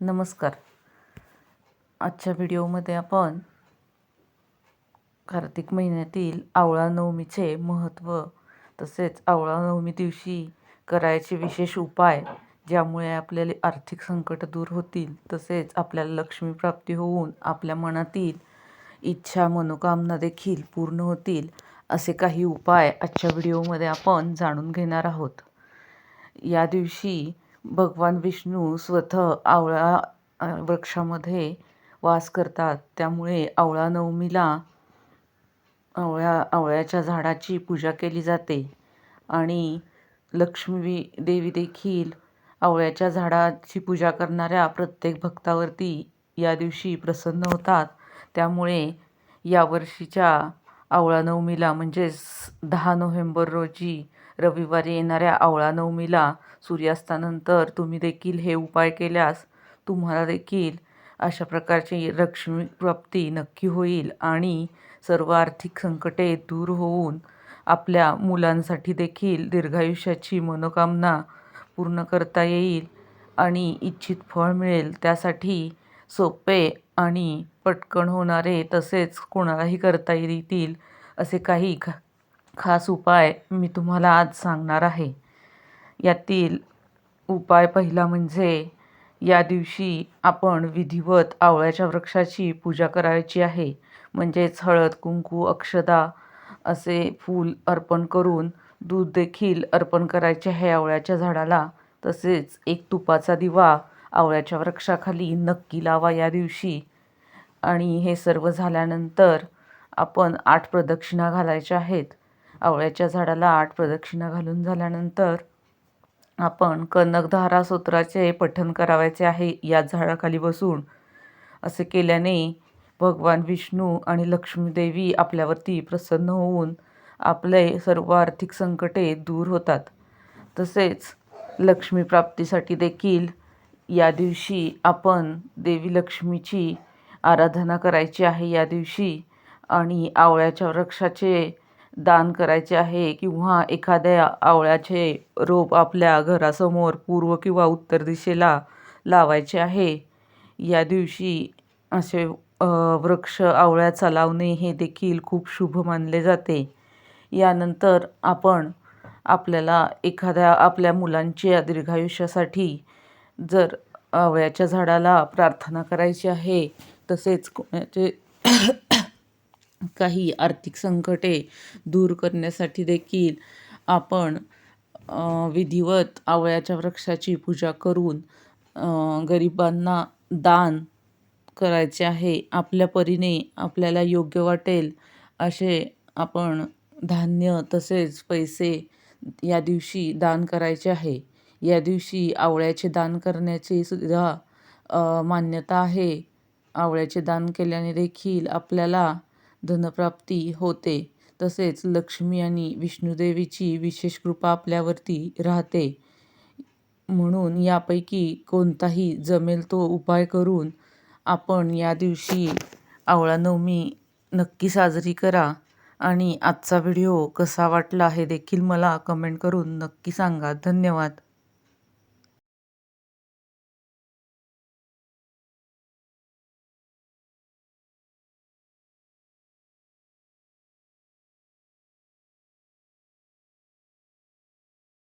नमस्कार. आजच्या व्हिडिओमध्ये आपण कार्तिक महिन्यातील आवळा नवमीचे महत्त्व तसेच आवळा नवमी दिवशी करायचे विशेष उपाय ज्यामुळे आपल्याला आर्थिक संकट दूर होतील तसेच आपल्याला लक्ष्मी प्राप्ती होऊन आपल्या मनातील इच्छा मनोकामना देखील पूर्ण होतील असे काही उपाय आजच्या व्हिडिओमध्ये आपण जाणून घेणार आहोत. या दिवशी भगवान विष्णू स्वतः आवळा वृक्षामध्ये वास करतात. त्यामुळे आवळा नवमीला आवळ्या आवळ्याच्या झाडाची पूजा केली जाते. आणि लक्ष्मी देवी देखील आवळ्याच्या झाडाची पूजा करणाऱ्या प्रत्येक भक्तावरती या दिवशी प्रसन्न होतात. त्यामुळे यावर्षीच्या आवळा नवमीला म्हणजेच दहा नोव्हेंबर रोजी रविवारी येणाऱ्या आवळा नवमीला सूर्यास्तानंतर तुम्ही देखील हे उपाय केल्यास तुम्हाला देखील अशा प्रकारची लक्ष्मी प्राप्ती नक्की होईल आणि सर्व आर्थिक संकटे दूर होऊन आपल्या मुलांसाठी देखील दीर्घायुष्याची मनोकामना पूर्ण करता येईल आणि इच्छित फळ मिळेल. त्यासाठी सोपे आणि पटकन होणारे तसेच कोणालाही करता येतील असे काही खा खास उपाय मी तुम्हाला आज सांगणार आहे. यातील उपाय पहिला म्हणजे या दिवशी आपण विधिवत आवळ्याच्या वृक्षाची पूजा करायची आहे. म्हणजेच हळद कुंकू अक्षदा असे फूल अर्पण करून दूध देखील अर्पण करायचे आहे आवळ्याच्या झाडाला. तसेच एक तुपाचा दिवा आवळ्याच्या वृक्षाखाली नक्की लावा या दिवशी. आणि हे सर्व झाल्यानंतर आपण आठ प्रदक्षिणा घालायच्या आहेत. आवळ्याच्या झाडाला आठ प्रदक्षिणा घालून झाल्यानंतर आपण कनकधारा सूत्राचे पठण करावायचे आहे या झाडाखाली बसून. असे केल्याने भगवान विष्णू आणि लक्ष्मीदेवी आपल्यावरती प्रसन्न होऊन आपले सर्व आर्थिक संकटे दूर होतात. तसेच लक्ष्मी प्राप्तीसाठी देखील या दिवशी आपण देवी लक्ष्मीची आराधना करायची आहे या दिवशी आणि आवळ्याच्या वृक्षाचे दान करायचे आहे किंवा एखाद्या आवळ्याचे रोप आपल्या घरासमोर पूर्व किंवा उत्तर दिशेला लावायचे आहे. या दिवशी असे वृक्ष आवळ्याचा लावणे हे देखील खूप शुभ मानले जाते. यानंतर आपण आपल्याला एखाद्या आपल्या मुलांच्या दीर्घायुष्यासाठी जर आवळ्याच्या झाडाला प्रार्थना करायची आहे तसेच कोणाचे काही आर्थिक संकटे दूर करण्यासाठी देखील आपण विधिवत आवळ्याच्या वृक्षाची पूजा करून गरिबांना दान करायचे आहे. आपल्या परीने आपल्याला योग्य वाटेल असे आपण धान्य तसेच पैसे या दिवशी दान करायचे आहे. या दिवशी आवळ्याचे दान करण्याची सुद्धा मान्यता आहे. आवळ्याचे दान केल्याने देखील आपल्याला धनप्राप्ती होते. तसेच लक्ष्मी आणि विष्णुदेवीची विशेष कृपा आपल्यावरती राहते. म्हणून यापैकी कोणताही जमेल तो उपाय करून आपण या दिवशी आवळा नवमी नक्की साजरी करा. आणि आजचा व्हिडिओ कसा वाटला हे देखील मला कमेंट करून नक्की सांगा. धन्यवाद.